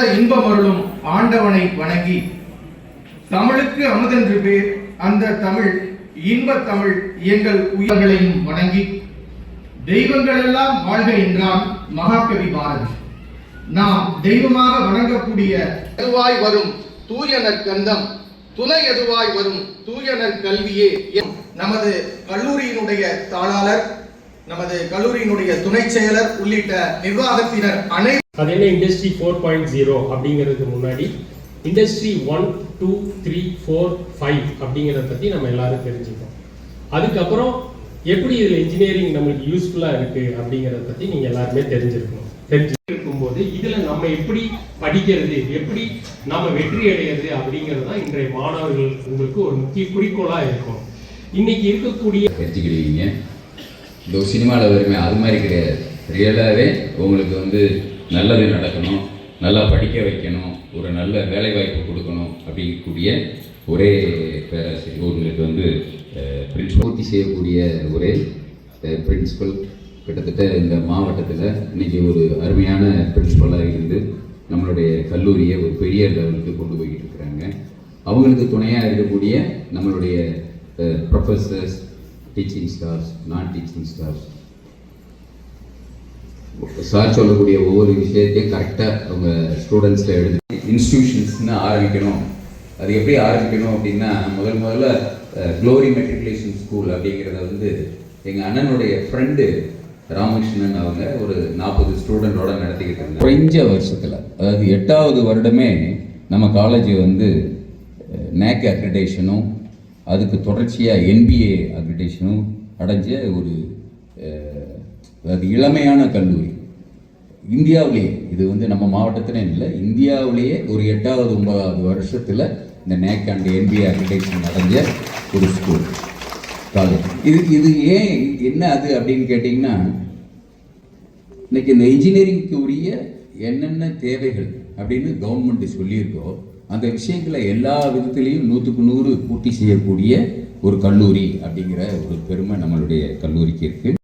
இன்பம் அருளும் ஆண்டவனை வணங்கி. தமிழுக்கு அமுதென்று பேர் அந்த தமிழ் இன்பத் தமிழ் எங்கள் உயிர்களையும் வணங்கி. தெய்வங்களெல்லாம் வாழ்க என்றான் மகாகவி பாரதி. நாம் தெய்வமாக வணங்கக்கூடிய எதுவாய் வரும் தூயனர் கந்தம் துணை எதுவாய் வரும் தூயனர் கல்வியே எம். நமது கல்லூரியினுடைய தாளாளர் நமது கல்லூரியினுடைய துணைச் செயலர் உள்ளிட்ட நிர்வாகத்தினர் அனை அது என்ன இண்டஸ்ட்ரி ஃபோர் பாயிண்ட் ஜீரோ அப்படிங்கிறதுக்கு முன்னாடி industry one two three four five அப்படிங்கிறத பற்றி நம்ம எல்லாரும் தெரிஞ்சுக்கோம் அதுக்கப்புறம் எப்படி இதில் இன்ஜினியரிங் நம்மளுக்கு யூஸ்ஃபுல்லாக இருக்குது அப்படிங்கிறத பற்றி நீங்கள் எல்லாருமே தெரிஞ்சிருக்கணும். தெரிஞ்சு இருக்கும்போது இதில் நம்ம எப்படி படிக்கிறது எப்படி நாம வெற்றி அடையிறது அப்படிங்கிறது தான் இன்றைய மாணவர்கள் உங்களுக்கு ஒரு முக்கிய குறிக்கோளாக இருக்கும். இன்னைக்கு இருக்கக்கூடிய தெரிஞ்சுக்கிடுவீங்க இந்த ஒரு சினிமாவில் வருமே அது மாதிரி கிடையாது. ரியலாகவே உங்களுக்கு வந்து நல்லது நடக்கணும் நல்லா படிக்க வைக்கணும் ஒரு நல்ல வேலைவாய்ப்பு கொடுக்கணும் அப்படிங்கக்கூடிய ஒரே பேராசிரியர் உங்களுக்கு வந்து பிரின்சிபல் பூர்த்தி செய்யக்கூடிய ஒரே பிரின்சிபல் கிட்டத்தட்ட இந்த மாவட்டத்தில் இன்றைக்கி ஒரு அருமையான பிரின்சிபலாக இருந்து நம்மளுடைய கல்லூரியை ஒரு பெரிய லெவலுக்கு கொண்டு போய்கிட்டு இருக்கிறாங்க. அவங்களுக்கு துணையாக இருக்கக்கூடிய நம்மளுடைய professors teaching staffs non teaching staffs sir சொல்லக்கூடிய ஒவ்வொரு விஷயத்தையும் கரெக்டாக அவங்க ஸ்டூடெண்ட்ஸில் எடுத்து இன்ஸ்டியூஷன்ஸ்னு ஆரம்பிக்கணும். அது எப்படி ஆரம்பிக்கணும் அப்படின்னா முதல் முதல்ல க்ளோரி மெட்ரிகுலேஷன் ஸ்கூல் அப்படிங்கிறத வந்து எங்கள் அண்ணனுடைய ஃப்ரெண்டு ராமகிருஷ்ணன் அவங்க ஒரு நாற்பது ஸ்டூடெண்டோட நடத்திக்கிட்டு இருந்தாங்க. குறைஞ்ச வருஷத்தில் அதாவது எட்டாவது வருடமே நம்ம காலேஜ் வந்து நேக் அக்ரிடேஷனும் அதுக்கு தொடர்ச்சியாக என்பிஏ அக்ரிடேஷனும் அடைஞ்ச ஒரு அது இளமையான கல்லூரி. இந்தியாவிலேயே இது வந்து நம்ம மாவட்டத்திலே இல்லை இந்தியாவிலேயே ஒரு எட்டாவது ஒன்பதாவது வருஷத்தில் இந்த நேக் அண்ட் என்பிஏ அக்ரிடேஷன் அடைஞ்ச ஒரு ஸ்கூல் காலேஜ் இது இது ஏன் என்ன அது அப்படின்னு கேட்டிங்கன்னா இன்னைக்கு இந்த இன்ஜினியரிங்க்கு உரிய என்னென்ன தேவைகள் அப்படின்னு கவர்மெண்ட் சொல்லியிருக்கோம் அந்த விஷயங்களை எல்லா விதத்திலையும் நூற்றுக்கு நூறு பூர்த்தி செய்யக்கூடிய ஒரு கல்லூரி அப்படிங்கிற ஒரு பெருமை நம்மளுடைய கல்லூரிக்கு இருக்குது